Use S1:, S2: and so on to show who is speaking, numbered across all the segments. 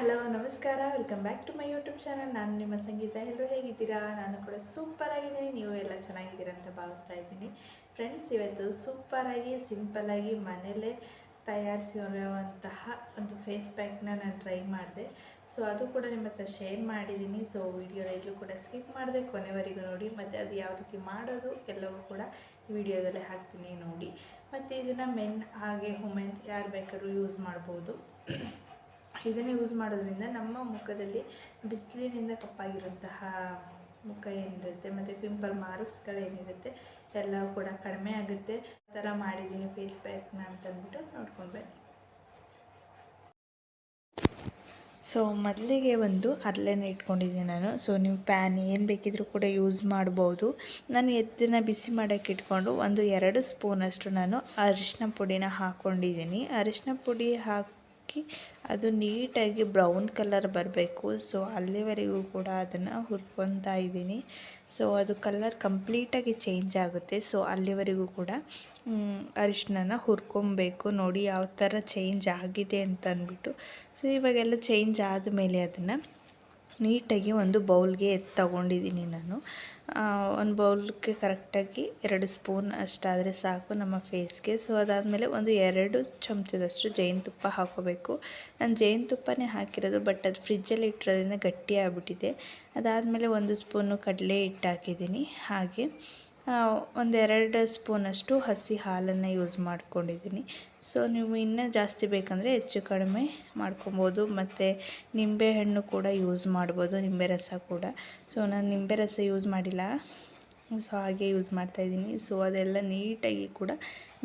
S1: Hello, ನಮಸ್ಕಾರ. Welcome back to my YouTube channel ನಾನು ನಿಮ್ಮ ಸಂಗೀತ. ಎಲ್ಲರೂ ಹೇಗಿದ್ದೀರಾ? ನಾನು ಕೂಡ ಸೂಪರ್ ಆಗಿದ್ದೀನಿ. ನೀವು ಎಲ್ಲ ಚೆನ್ನಾಗಿದ್ದೀರಾ ಅಂತ ಭಾವಿಸ್ತಾ ಇದ್ದೀನಿ. ಫ್ರೆಂಡ್ಸ್ ಇವತ್ತು ಸೂಪರಾಗಿ ಸಿಂಪಲ್ಲಾಗಿ ಮನೇಲೇ ತಯಾರಿಸಿರುವಂತಹ ಒಂದು ಫೇಸ್ ಪ್ಯಾಕ್ನ ನಾನು ಟ್ರೈ ಮಾಡಿದೆ. ಸೊ ಅದು ಕೂಡ ನಿಮ್ಮ ಹತ್ರ ಶೇರ್ ಮಾಡಿದ್ದೀನಿ. ಸೊ ವಿಡಿಯೋನ ಎಲ್ಲೂ ಕೂಡ ಸ್ಕಿಪ್ ಮಾಡಿದೆ. ಕೊನೆವರೆಗೂ ನೋಡಿ. ಮತ್ತು ಅದು ಯಾವ ರೀತಿ ಮಾಡೋದು ಎಲ್ಲವೂ ಕೂಡ ವಿಡಿಯೋದಲ್ಲೇ ಹಾಕ್ತೀನಿ ನೋಡಿ. ಮತ್ತು ಇದನ್ನು ಮೆನ್ ಹಾಗೆ ವುಮೆನ್ ಯಾರು ಬೇಕಾದ್ರೂ ಯೂಸ್ ಮಾಡ್ಬೋದು. ಇದನ್ನು ಯೂಸ್ ಮಾಡೋದ್ರಿಂದ ನಮ್ಮ ಮುಖದಲ್ಲಿ ಬಿಸಿಲಿನಿಂದ ಕಪ್ಪಾಗಿರುವಂತಹ ಮುಖ ಏನಿರುತ್ತೆ ಮತ್ತು ಪಿಂಪಲ್ ಮಾರ್ಕ್ಸ್ಗಳೇನಿರುತ್ತೆ ಎಲ್ಲವೂ ಕೂಡ ಕಡಿಮೆ ಆಗುತ್ತೆ. ಆ ಥರ ಮಾಡಿದ್ದೀನಿ ಫೇಸ್ ಪ್ಯಾಕ್ನ ಅಂತಂದ್ಬಿಟ್ಟು ನೋಡ್ಕೊಂಡು ಬನ್ನಿ. ಸೊ ಮೊದಲಿಗೆ ಒಂದು ಹರಳೆಣ್ಣೆ ಇಟ್ಕೊಂಡಿದ್ದೀನಿ ನಾನು. ಸೊ ನೀವು ಪ್ಯಾನ್ ಏನು ಬೇಕಿದ್ರೂ ಕೂಡ ಯೂಸ್ ಮಾಡ್ಬೋದು. ನಾನು ಎದ್ದನ್ನ ಬಿಸಿ ಮಾಡೋಕ್ಕೆ ಇಟ್ಕೊಂಡು ಒಂದು ಎರಡು ಸ್ಪೂನಷ್ಟು ನಾನು ಅರಿಶಿನ ಪುಡಿನ ಹಾಕ್ಕೊಂಡಿದ್ದೀನಿ ಅರಿಶಿನ ಪುಡಿ ಹಾಕಿ ಅದು ನೀಟಾಗಿ ಬ್ರೌನ್ ಕಲರ್ ಬರಬೇಕು. ಸೊ ಅಲ್ಲಿವರೆಗೂ ಕೂಡ ಅದನ್ನು ಹುರ್ಕೊತಾ ಇದ್ದೀನಿ. ಸೊ ಅದು ಕಲರ್ ಕಂಪ್ಲೀಟಾಗಿ ಚೇಂಜ್ ಆಗುತ್ತೆ. ಸೊ ಅಲ್ಲಿವರೆಗೂ ಕೂಡ ಅರಿಶಿನ ಹುರ್ಕೊಬೇಕು. ನೋಡಿ ಯಾವ ಥರ ಚೇಂಜ್ ಆಗಿದೆ ಅಂತ ಅಂದ್ಬಿಟ್ಟು. ಸೊ ಇವಾಗೆಲ್ಲ ಚೇಂಜ್ ಆದಮೇಲೆ ಅದನ್ನು ನೀಟಾಗಿ ಒಂದು ಬೌಲ್ಗೆ ಎತ್ತು ತಗೊಂಡಿದ್ದೀನಿ ನಾನು. ಒಂದು ಬೌಲ್ಗೆ ಕರೆಕ್ಟಾಗಿ ಎರಡು ಸ್ಪೂನ್ ಅಷ್ಟಾದರೆ ಸಾಕು ನಮ್ಮ ಫೇಸ್ಗೆ. ಸೊ ಅದಾದಮೇಲೆ ಒಂದು ಎರಡು ಚಮಚದಷ್ಟು ಜೇನುತುಪ್ಪ ಹಾಕೋಬೇಕು. ನಾನು ಜೇನುತುಪ್ಪನೇ ಹಾಕಿರೋದು, ಬಟ್ ಅದು ಫ್ರಿಜ್ಜಲ್ಲಿ ಇಟ್ಟಿರೋದ್ರಿಂದ ಗಟ್ಟಿ ಆಗಿಬಿಟ್ಟಿದೆ. ಅದಾದಮೇಲೆ ಒಂದು ಸ್ಪೂನು ಕಡಲೆ ಹಿಟ್ಟು ಹಾಕಿದ್ದೀನಿ. ಹಾಗೆ ಒಂದೆರಡು ಸ್ಪೂನಷ್ಟು ಹಸಿ ಹಾಲನ್ನು ಯೂಸ್ ಮಾಡ್ಕೊಂಡಿದ್ದೀನಿ. ಸೊ ನೀವು ಇನ್ನೂ ಜಾಸ್ತಿ ಬೇಕಂದರೆ ಹೆಚ್ಚು ಕಡಿಮೆ ಮಾಡ್ಕೊಬೋದು. ಮತ್ತು ನಿಂಬೆಹಣ್ಣು ಕೂಡ ಯೂಸ್ ಮಾಡ್ಬೋದು, ನಿಂಬೆ ರಸ ಕೂಡ. ಸೊ ನಾನು ನಿಂಬೆ ರಸ ಯೂಸ್ ಮಾಡಿಲ್ಲ. ಸೊ ಹಾಗೆ ಯೂಸ್ ಮಾಡ್ತಾಯಿದ್ದೀನಿ ಸೊ ಅದೆಲ್ಲ ನೀಟಾಗಿ ಕೂಡ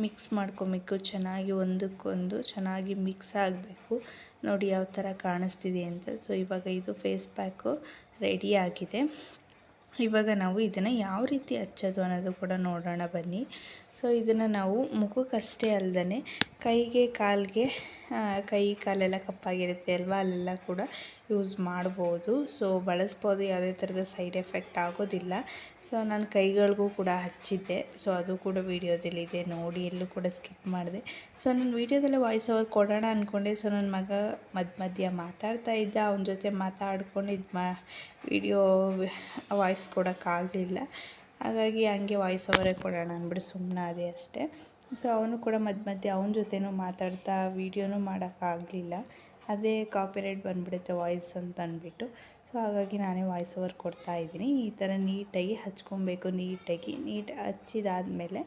S1: ಮಿಕ್ಸ್ ಮಾಡ್ಕೊಬೇಕು. ಚೆನ್ನಾಗಿ ಒಂದಕ್ಕೊಂದು ಚೆನ್ನಾಗಿ ಮಿಕ್ಸ್ ಆಗಬೇಕು. ನೋಡಿ ಯಾವ ಥರ ಕಾಣಿಸ್ತಿದೆ ಅಂತ. ಸೊ ಇವಾಗ ಇದು ಫೇಸ್ ಪ್ಯಾಕು ರೆಡಿ ಆಗಿದೆ. ಇವಾಗ ನಾವು ಇದನ್ನು ಯಾವ ರೀತಿ ಹಚ್ಚೋದು ಅನ್ನೋದು ಕೂಡ ನೋಡೋಣ ಬನ್ನಿ. ಸೊ ಇದನ್ನು ನಾವು ಮುಖಕ್ಕಷ್ಟೇ ಅಲ್ಲದೇ ಕೈಗೆ, ಕಾಲಿಗೆ ಕೈ, ಕಾಲೆಲ್ಲ ಕಪ್ಪಾಗಿರುತ್ತೆ ಅಲ್ವಾ? ಅಲ್ಲೆಲ್ಲ ಕೂಡ ಯೂಸ್ ಮಾಡ್ಬೋದು. ಸೊ ಬಳಸ್ಬೋದು. ಯಾವುದೇ ಥರದ ಸೈಡ್ ಎಫೆಕ್ಟ್ ಆಗೋದಿಲ್ಲ. ಸೊ ನನ್ನ ಕೈಗಳಿಗೂ ಕೂಡ ಹಚ್ಚಿದ್ದೆ. ಸೊ ಅದು ಕೂಡ ವೀಡಿಯೋದಲ್ಲಿದೆ ನೋಡಿ, ಎಲ್ಲೂ ಕೂಡ ಸ್ಕಿಪ್ ಮಾಡಿದೆ. ಸೊ ನಾನು ವೀಡಿಯೋದಲ್ಲೇ ವಾಯ್ಸ್ ಓವರ್ ಕೊಡೋಣ ಅಂದ್ಕೊಂಡೆ ಸೊ ನನ್ನ ಮಗ ಮಧ್ಯ ಮಧ್ಯ ಮಾತಾಡ್ತಾ ಇದ್ದ. ಅವನ ಜೊತೆ ಮಾತಾಡ್ಕೊಂಡು ಇದು ಮಾ, ವೀಡಿಯೋ ವಾಯ್ಸ್ ಕೊಡೋಕ್ಕಾಗಲಿಲ್ಲ ಹಾಗಾಗಿ ಹಂಗೆ ವಾಯ್ಸ್ ಓವರೇ ಕೊಡೋಣ ಅಂದ್ಬಿಟ್ಟು ಸುಮ್ಮನಾದೆ ಅಷ್ಟೇ. ಸೊ ಅವನು ಕೂಡ ಮಧ್ಯ ಮಧ್ಯೆ ಅವನ ಜೊತೆನೂ ಮಾತಾಡ್ತಾ ವೀಡಿಯೋನೂ ಮಾಡೋಕ್ಕಾಗಲಿಲ್ಲ ಅದೇ ಕಾಪಿರೈಟ್ ಬಂದುಬಿಡುತ್ತೆ ವಾಯ್ಸ್ ಅಂತ ಅಂದ್ಬಿಟ್ಟು. ಸೊ ಹಾಗಾಗಿ ನಾನೇ ವಾಯ್ಸ್ ಓವರ್ ಕೊಡ್ತಾ ಇದ್ದೀನಿ. ಈ ಥರ ನೀಟಾಗಿ ಹಚ್ಕೊಬೇಕು, ನೀಟಾಗಿ ನೀಟ್ ಹಚ್ಚಿದಾದಮೇಲೆ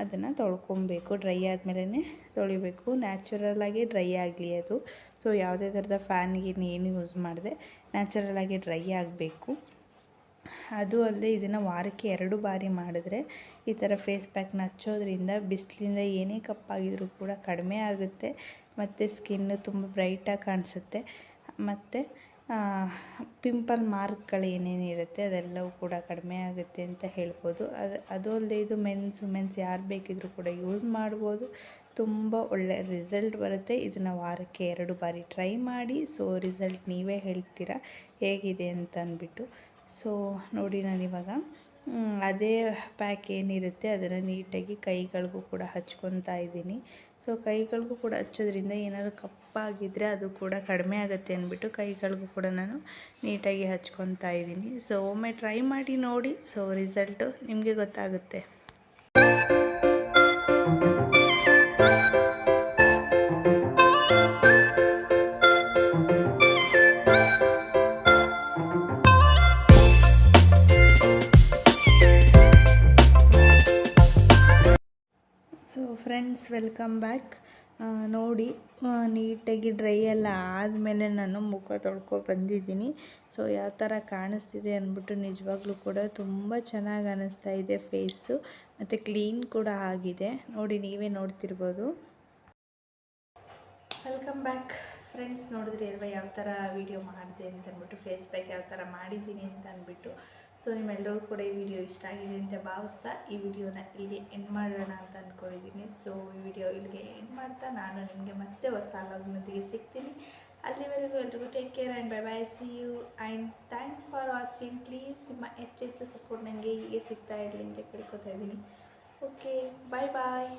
S1: ಅದನ್ನು ತೊಳ್ಕೊಬೇಕು. ಡ್ರೈ ಆದಮೇಲೆ ತೊಳಿಬೇಕು. ನ್ಯಾಚುರಲಾಗಿ ಡ್ರೈ ಆಗಲಿ ಅದು. ಸೊ ಯಾವುದೇ ಥರದ ಫ್ಯಾನ್ಗೆ ಏನು ಯೂಸ್ ಮಾಡಿದೆ ನ್ಯಾಚುರಲಾಗಿ ಡ್ರೈ ಆಗಬೇಕು. ಅದು ಅಲ್ಲದೆ ಇದನ್ನು ವಾರಕ್ಕೆ ಎರಡು ಬಾರಿ ಮಾಡಿದ್ರೆ ಈ ಥರ ಫೇಸ್ ಪ್ಯಾಕ್ನ ಹಚ್ಚೋದ್ರಿಂದ ಬಿಸಿಲಿಂದ ಏನೇ ಕಪ್ಪಾಗಿದ್ರೂ ಕೂಡ ಕಡಿಮೆ ಆಗುತ್ತೆ. ಮತ್ತು ಸ್ಕಿನ್ನು ತುಂಬ ಬ್ರೈಟಾಗಿ ಕಾಣಿಸುತ್ತೆ. ಮತ್ತು ಪಿಂಪಲ್ ಮಾರ್ಕ್ಗಳು ಏನೇನಿರುತ್ತೆ ಅದೆಲ್ಲವೂ ಕೂಡ ಕಡಿಮೆ ಆಗುತ್ತೆ ಅಂತ ಹೇಳ್ಬೋದು. ಅದು ಅದು ಅಲ್ಲದೆ ಇದು ಮೆನ್ಸ್ ವುಮೆನ್ಸ್ ಯಾರು ಬೇಕಿದ್ರೂ ಕೂಡ ಯೂಸ್ ಮಾಡ್ಬೋದು. ತುಂಬ ಒಳ್ಳೆ ರಿಸಲ್ಟ್ ಬರುತ್ತೆ. ಇದನ್ನು ವಾರಕ್ಕೆ ಎರಡು ಬಾರಿ ಟ್ರೈ ಮಾಡಿ ಸೊ ರಿಸಲ್ಟ್ ನೀವೇ ಹೇಳ್ತೀರಾ, ಹೇಗಿದೆ ಅಂತ ಅಂದ್ಬಿಟ್ಟು. ಸೊ ನೋಡಿ ನಾನಿವಾಗ ಅದೇ ಪ್ಯಾಕ್ ಏನಿರುತ್ತೆ ಅದನ್ನು ನೀಟಾಗಿ ಕೈಗಳಿಗೂ ಕೂಡ ಹಚ್ಕೊತಾ ಇದ್ದೀನಿ. ಸೊ ಕೈಗಳಿಗೂ ಕೂಡ ಹಚ್ಚೋದ್ರಿಂದ ಏನಾದರೂ ಕಪ್ಪಾಗಿದ್ದರೆ ಅದು ಕೂಡ ಕಡಿಮೆ ಆಗುತ್ತೆ ಅಂದ್ಬಿಟ್ಟು ಕೈಗಳಿಗೂ ಕೂಡ ನಾನು ನೀಟಾಗಿ ಹಚ್ಕೊತಾ ಇದ್ದೀನಿ. ಸೊ ಒಮ್ಮೆ ಟ್ರೈ ಮಾಡಿ ನೋಡಿ. ಸೊ ರಿಸಲ್ಟು ನಿಮಗೆ ಗೊತ್ತಾಗುತ್ತೆ. ಫ್ರೆಂಡ್ಸ್ ವೆಲ್ಕಮ್ ಬ್ಯಾಕ್ ನೋಡಿ ನೀಟಾಗಿ ಡ್ರೈ ಎಲ್ಲ ಆದಮೇಲೆ ನಾನು ಮುಖ ತೊಳ್ಕೊ ಬಂದಿದ್ದೀನಿ. ಸೊ ಯಾವ ಥರ ಕಾಣಿಸ್ತಿದೆ ಅಂದ್ಬಿಟ್ಟು ನಿಜವಾಗ್ಲೂ ಕೂಡ ತುಂಬ ಚೆನ್ನಾಗಿ ಅನ್ನಿಸ್ತಾ ಇದೆ ಫೇಸು ಮತ್ತು ಕ್ಲೀನ್ ಕೂಡ ಆಗಿದೆ. ನೋಡಿ, ನೀವೇ ನೋಡ್ತಿರ್ಬೋದು. ವೆಲ್ಕಮ್ ಬ್ಯಾಕ್ ಫ್ರೆಂಡ್ಸ್ ನೋಡಿದ್ರಿ ಅಲ್ವಾ, ಯಾವ ಥರ ವೀಡಿಯೋ ಮಾಡಿದೆ ಅಂತ ಅಂದ್ಬಿಟ್ಟು ಫೇಸ್ ಪ್ಯಾಕ್ ಯಾವ ಥರ ಮಾಡಿದ್ದೀನಿ ಅಂತ ಅಂದ್ಬಿಟ್ಟು. ಸೊ ನಿಮ್ಮೆಲ್ಲರಿಗೂ ಕೂಡ ಈ ವಿಡಿಯೋ ಇಷ್ಟ ಆಗಿದೆ ಅಂತ ಭಾವಿಸ್ತಾ ಈ ವಿಡಿಯೋನ ಇಲ್ಲಿಗೆ ಎಂಡ್ ಮಾಡೋಣ ಅಂತ ಅಂದ್ಕೊಂಡಿದ್ದೀನಿ ಸೊ ಈ ವಿಡಿಯೋ ಇಲ್ಲಿಗೆ ಎಂಡ್ ಮಾಡ್ತಾ ನಾನು ನಿಮಗೆ ಮತ್ತೆ ಹೊಸ ಲಾಗ್ನೊಂದಿಗೆ ಸಿಗ್ತೀನಿ. ಅಲ್ಲಿವರೆಗೂ ಎಲ್ರಿಗೂ take care and bye bye see you and thanks for watching please ನಿಮ್ಮ ಹೆಚ್ಚೆಚ್ಚು ಸಪೋರ್ಟ್ ನನಗೆ ಹೀಗೆ ಸಿಗ್ತಾ ಇರಲಿ ಅಂತ ಕೇಳ್ಕೊತಾ ಇದ್ದೀನಿ. ಓಕೆ ಬಾಯ್ ಬಾಯ್